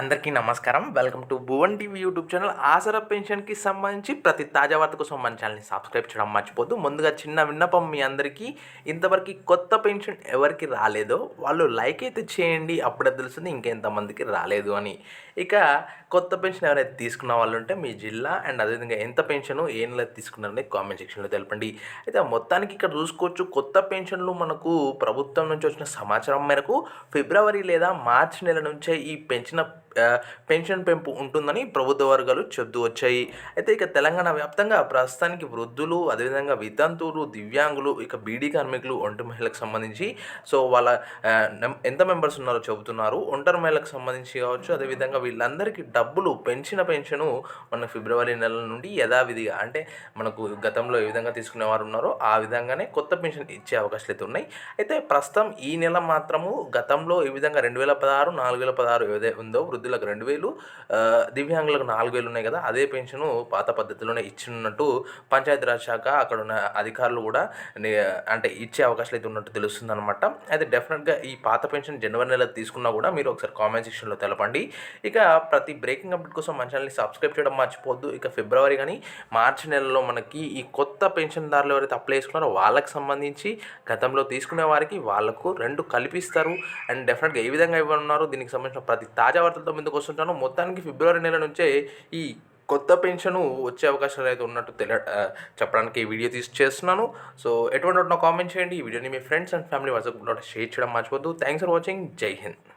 అందరికీ నమస్కారం. Welcome to Bhuvan TV YouTube channel. ఆసరా పెన్షన్కి సంబంధించి ప్రతి తాజా వార్త కోసం మన ఛానల్ని సబ్స్క్రైబ్ చేయడం మర్చిపోద్దు ముందుగా చిన్న విన్నపం మీ అందరికీ. ఇంతవరకు కొత్త పెన్షన్ ఎవరికి రాలేదో వాళ్ళు లైక్ అయితే చేయండి. అప్పుడే తెలుస్తుంది ఇంకెంతమందికి రాలేదు అని. ఇక కొత్త పెన్షన్ ఎవరైతే తీసుకున్న వాళ్ళు ఉంటే మీ జిల్లా అండ్ అదేవిధంగా ఎంత పెన్షన్ ఏం లేదు తీసుకున్నారని కామెంట్ సెక్షన్లో తెలపండి. అయితే మొత్తానికి ఇక్కడ చూసుకోవచ్చు కొత్త పెన్షన్లు మనకు ప్రభుత్వం నుంచి వచ్చిన సమాచారం మేరకు ఫిబ్రవరి లేదా మార్చి నెల నుంచే ఈ పెంచిన పెన్షన్ పెంపు ఉంటుందని ప్రభుత్వ వర్గాలు చెబుతూ వచ్చాయి. అయితే ఇక తెలంగాణ వ్యాప్తంగా ప్రస్తుతానికి వృద్ధులు అదేవిధంగా వితంతువులు దివ్యాంగులు ఇక బీడీ కార్మికులు ఒంటరి మహిళలకు సంబంధించి సో వాళ్ళ ఎంత మెంబర్స్ ఉన్నారో చెబుతున్నారు. ఒంటరి మహిళలకు సంబంధించి కావచ్చు అదేవిధంగా వీళ్ళందరికీ డబ్బులు పెంచిన పెన్షను మన ఫిబ్రవరి నెల నుండి యథావిధిగా అంటే మనకు గతంలో ఏ విధంగా తీసుకునే వారు ఉన్నారో ఆ విధంగానే కొత్త పెన్షన్ ఇచ్చే అవకాశాలు అయితే ఉన్నాయి. అయితే ప్రస్తుతం ఈ నెల మాత్రము గతంలో ఏ విధంగా రెండు వేల పదహారు నాలుగు వేల పదహారు ఏదైతే ఉందో వృద్ధి వృద్ధులకు రెండు వేలు దివ్యాంగులకు నాలుగు వేలు ఉన్నాయి కదా అదే పెన్షను పాత పద్ధతిలోనే ఇచ్చినట్టు పంచాయతీరాజ్ శాఖ అక్కడ ఉన్న అధికారులు కూడా అంటే ఇచ్చే అవకాశాలు అయితే ఉన్నట్టు తెలుస్తుంది అనమాట అయితే డెఫినెట్గా ఈ పాత పెన్షన్ జనవరి నెల తీసుకున్నా కూడా మీరు ఒకసారి కామెంట్ సెక్షన్లో తెలపండి. ఇక ప్రతి బ్రేకింగ్ అప్డేట్ కోసం మన ఛానల్ని సబ్స్క్రైబ్ చేయడం మర్చిపోద్దు ఇక ఫిబ్రవరి కానీ మార్చి నెలలో మనకి ఈ కొత్త పెన్షన్దారులు ఎవరైతే అప్లై చేసుకున్నారో వాళ్ళకి సంబంధించి గతంలో తీసుకునే వారికి వాళ్ళకు రెండు కల్పిస్తారు. అండ్ డెఫినెట్గా ఏ విధంగా ఇవ్వనున్నారో దీనికి సంబంధించిన ప్రతి తాజా వార్తలతో ముందుకు వస్తుంటాను. మొత్తానికి ఫిబ్రవరి నెల నుంచే ఈ కొత్త పెన్షన్ వచ్చే అవకాశాలు అయితే ఉన్నట్టు తెల చెప్పడానికి ఈ వీడియో తీసి చేస్తున్నాను. సో ఎటువంటి నా కామెంట్ చేయండి. ఈ వీడియోని మీ friends and family WhatsApp share చేయడం మర్చిపోద్దు థ్యాంక్స్ ఫర్ వాచింగ్. జై హింద్.